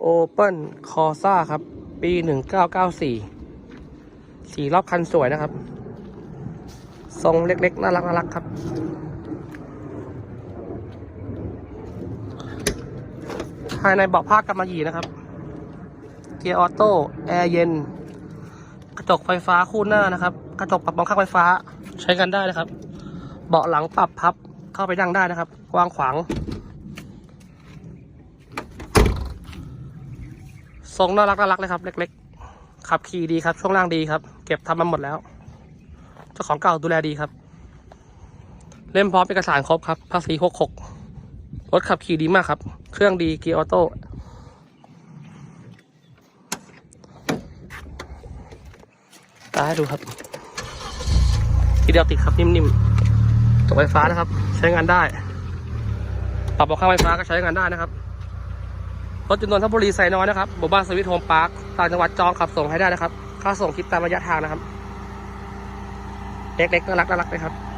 โอเปิลคอซ่าครับ ปีหนึ่งเก้าเก้าสี่สีรอบคันสวยนะครับ ทรงเล็กๆ น่ารักน่ารักครับ ภายในเบาะผ้ากำมะหยี่นะครับ เกียร์ออโต้ แอร์เย็น กระจกไฟฟ้าคู่หน้านะครับ กระจกปรับบังคับไฟฟ้า ใช้กันได้นะครับ เบาะหลังปรับพับ เข้าไปนั่งได้นะครับ กว้างขวาง ทรงน่ารักน่ารักเลยครับ เล็กๆ ขับขี่ดีครับ ช่วงล่างดีครับ เก็บทำมาหมดแล้ว เจ้าของเก่าดูแลดีครับ เล่มพร้อมเอกสารครบครับ ภาษีหกหกรถขับขี่ดีมากครับ เครื่องดีเกียร์ออโต้ตาให้ดูครับ ทีเดียวติดครับนิ่มๆจบไฟฟ้านะครับ ใช้งานได้ ปรับบอกข้างไฟฟ้าก็ใช้งานได้นะครับ รถจำนวนทัพบุรีไซน้อยนะครับหมู่บ้านสวิทโฮมพาร์คต่างจังหวัดจองขับส่งให้ได้นะครับ ค่าส่งคิดตามระยะทางนะครับ เล็กๆน่ารักน่ารักเลยครับ